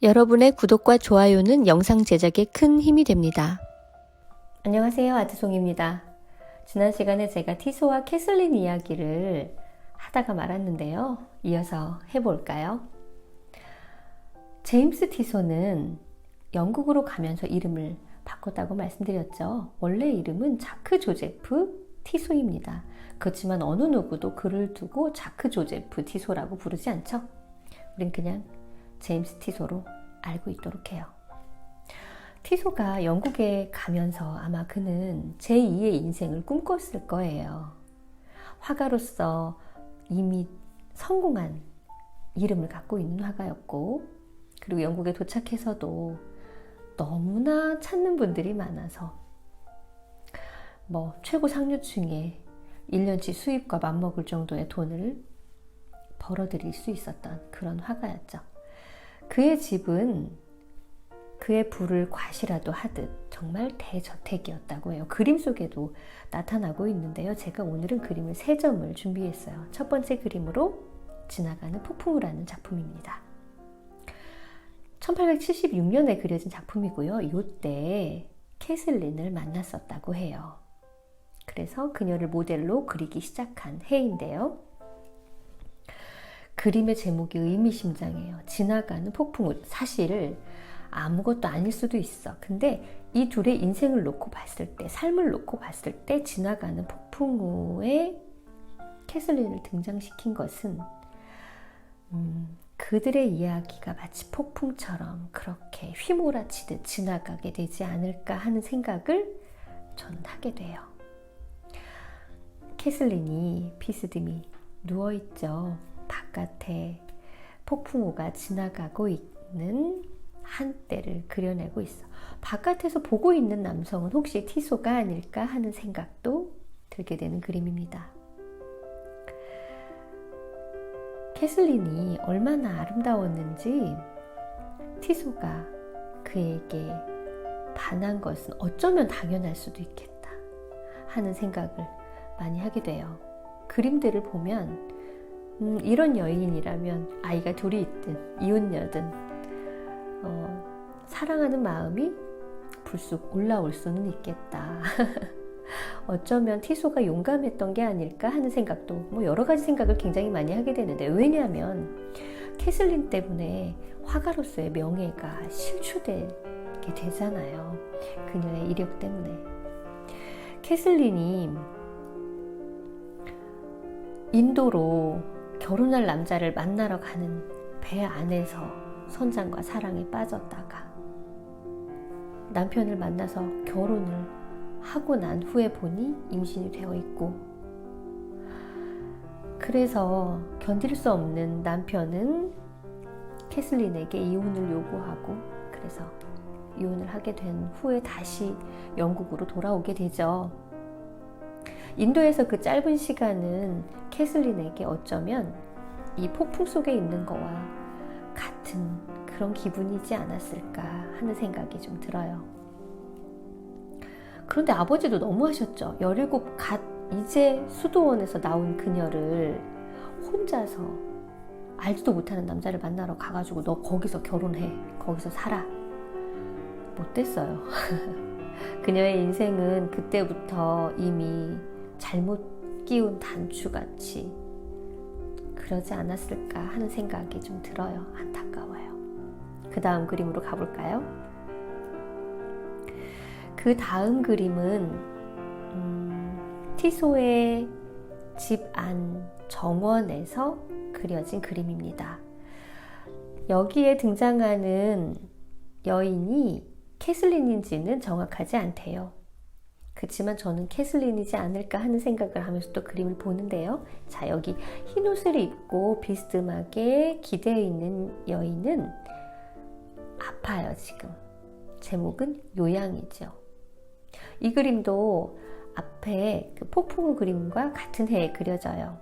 여러분의 구독과 좋아요는 영상 제작에 큰 힘이 됩니다. 안녕하세요. 아트송입니다. 지난 시간에 제가 티소와 캐슬린 이야기를 하다가 말았는데요. 이어서 해볼까요? 제임스 티소는 영국으로 가면서 이름을 바꿨다고 말씀드렸죠. 원래 이름은 자크 조제프 티소입니다. 그렇지만 어느 누구도 그를 두고 자크 조제프 티소라고 부르지 않죠. 우린 그냥 제임스 티소로 알고 있도록 해요. 티소가 영국에 가면서 아마 그는 제2의 인생을 꿈꿨을 거예요. 화가로서 이미 성공한 이름을 갖고 있는 화가였고, 그리고 영국에 도착해서도 너무나 찾는 분들이 많아서, 뭐, 최고 상류층의 1년치 수입과 맞먹을 정도의 돈을 벌어들일 수 있었던 그런 화가였죠. 그의 집은 그의 부를 과시라도 하듯 정말 대저택이었다고 해요. 그림 속에도 나타나고 있는데요. 제가 오늘은 그림을 세 점을 준비했어요. 첫 번째 그림으로 지나가는 폭풍을 하는 작품입니다. 1876년에 그려진 작품이고요. 이때 캐슬린을 만났었다고 해요. 그래서 그녀를 모델로 그리기 시작한 해인데요. 그림의 제목이 의미심장해요. 지나가는 폭풍우. 사실 아무것도 아닐 수도 있어. 근데 이 둘의 인생을 놓고 봤을 때, 삶을 놓고 봤을 때 지나가는 폭풍우에 캐슬린을 등장시킨 것은 음, 그들의 이야기가 마치 폭풍처럼 그렇게 휘몰아치듯 지나가게 되지 않을까 하는 생각을 저는 하게 돼요. 캐슬린이 피스듬이 누워있죠. 바깥에 폭풍우가 지나가고 있는 한때를 그려내고 있어. 바깥에서 보고 있는 남성은 혹시 티소가 아닐까 하는 생각도 들게 되는 그림입니다. 캐슬린이 얼마나 아름다웠는지 티소가 그에게 반한 것은 어쩌면 당연할 수도 있겠다 하는 생각을 많이 하게 돼요. 그림들을 보면 음, 이런 여인이라면 아이가 둘이 있든 이혼녀든 어, 사랑하는 마음이 불쑥 올라올 수는 있겠다. 어쩌면 티소가 용감했던 게 아닐까 하는 생각도 뭐 여러 가지 생각을 굉장히 많이 하게 되는데 왜냐하면 캐슬린 때문에 화가로서의 명예가 실추되게 되잖아요. 그녀의 이력 때문에. 캐슬린이 인도로 결혼할 남자를 만나러 가는 배 안에서 선장과 사랑에 빠졌다가 남편을 만나서 결혼을 하고 난 후에 보니 임신이 되어 있고 그래서 견딜 수 없는 남편은 캐슬린에게 이혼을 요구하고 그래서 이혼을 하게 된 후에 다시 영국으로 돌아오게 되죠. 인도에서 그 짧은 시간은 캐슬린에게 어쩌면 이 폭풍 속에 있는 거와 같은 그런 기분이지 않았을까 하는 생각이 좀 들어요. 그런데 아버지도 너무하셨죠. 17갓 이제 수도원에서 나온 그녀를 혼자서 알지도 못하는 남자를 만나러 가가지고 너 거기서 결혼해. 거기서 살아. 못됐어요. 그녀의 인생은 그때부터 이미 잘못 끼운 단추같이 그러지 않았을까 하는 생각이 좀 들어요. 안타까워요. 그 다음 그림으로 가볼까요? 그 다음 그림은 음, 티소의 집 안 정원에서 그려진 그림입니다. 여기에 등장하는 여인이 캐슬린인지는 정확하지 않대요. 그렇지만 저는 캐슬린이지 않을까 하는 생각을 하면서 또 그림을 보는데요. 자, 여기 흰 옷을 입고 비스듬하게 기대어 있는 여인은 아파요, 지금. 제목은 요양이죠. 이 그림도 앞에 그 폭풍우 그림과 같은 해에 그려져요.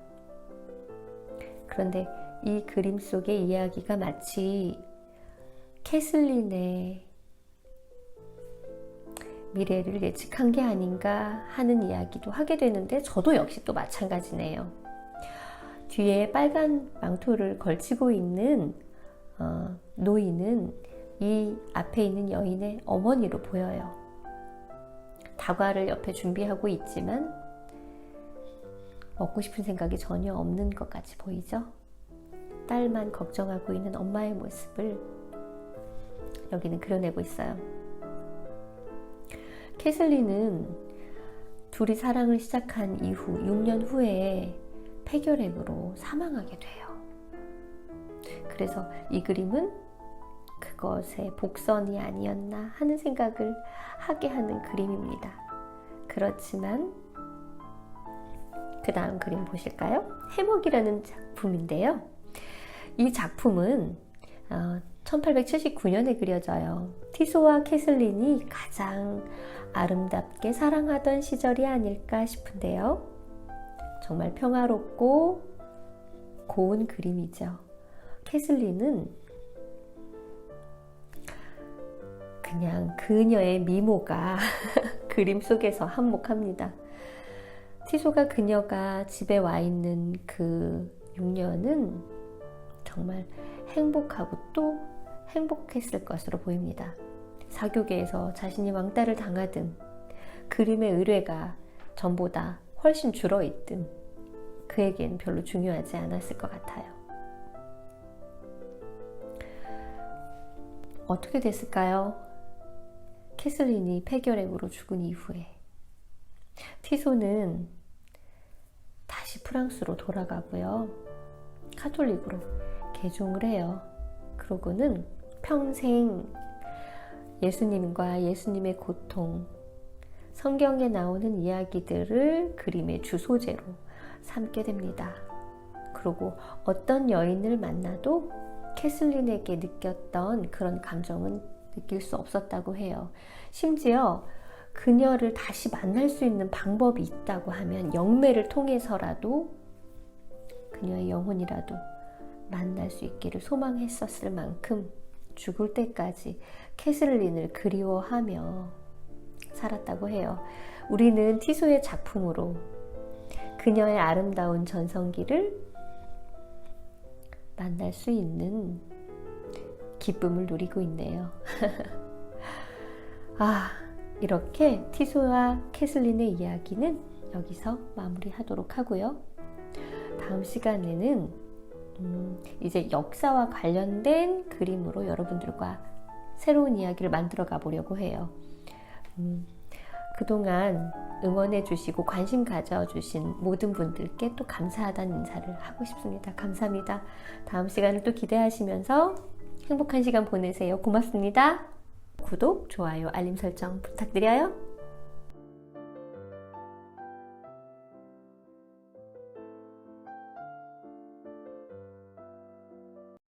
그런데 이 그림 속의 이야기가 마치 캐슬린의 미래를 예측한 게 아닌가 하는 이야기도 하게 되는데 저도 역시 또 마찬가지네요. 뒤에 빨간 망토를 걸치고 있는 어, 노인은 이 앞에 있는 여인의 어머니로 보여요. 다과를 옆에 준비하고 있지만 먹고 싶은 생각이 전혀 없는 것 같이 보이죠? 딸만 걱정하고 있는 엄마의 모습을 여기는 그려내고 있어요. 캐슬리는 둘이 사랑을 시작한 이후 6년 후에 폐결핵으로 사망하게 돼요. 그래서 이 그림은 그것의 복선이 아니었나 하는 생각을 하게 하는 그림입니다. 그렇지만 그 다음 그림 보실까요? 해먹이라는 작품인데요. 이 작품은 1879년에 그려져요. 티소와 캐슬린이 가장 아름답게 사랑하던 시절이 아닐까 싶은데요. 정말 평화롭고 고운 그림이죠. 캐슬린은 그냥 그녀의 미모가 그림 속에서 한몫합니다. 티소가 그녀가 집에 와 있는 그 6년은 정말 행복하고 또 행복했을 것으로 보입니다. 사교계에서 자신이 왕따를 당하든 그림의 의뢰가 전보다 훨씬 줄어 있든 그에겐 별로 중요하지 않았을 것 같아요. 어떻게 됐을까요? 캐슬린이 폐결핵으로 죽은 이후에 티소는 다시 프랑스로 돌아가고요. 카톨릭으로 개종을 해요. 그러고는 평생 예수님과 예수님의 고통, 성경에 나오는 이야기들을 그림의 주소재로 삼게 됩니다. 그리고 어떤 여인을 만나도 캐슬린에게 느꼈던 그런 감정은 느낄 수 없었다고 해요. 심지어 그녀를 다시 만날 수 있는 방법이 있다고 하면 영매를 통해서라도 그녀의 영혼이라도 만날 수 있기를 소망했었을 만큼 죽을 때까지 캐슬린을 그리워하며 살았다고 해요. 우리는 티소의 작품으로 그녀의 아름다운 전성기를 만날 수 있는 기쁨을 누리고 있네요. 아, 이렇게 티소와 캐슬린의 이야기는 여기서 마무리하도록 하고요. 다음 시간에는 음, 이제 역사와 관련된 그림으로 여러분들과 새로운 이야기를 만들어 가보려고 해요. 음, 그동안 응원해 주시고 관심 가져 주신 모든 분들께 또 감사하다는 인사를 하고 싶습니다. 감사합니다. 다음 시간을 또 기대하시면서 행복한 시간 보내세요. 고맙습니다. 구독, 좋아요, 알림 설정 부탁드려요.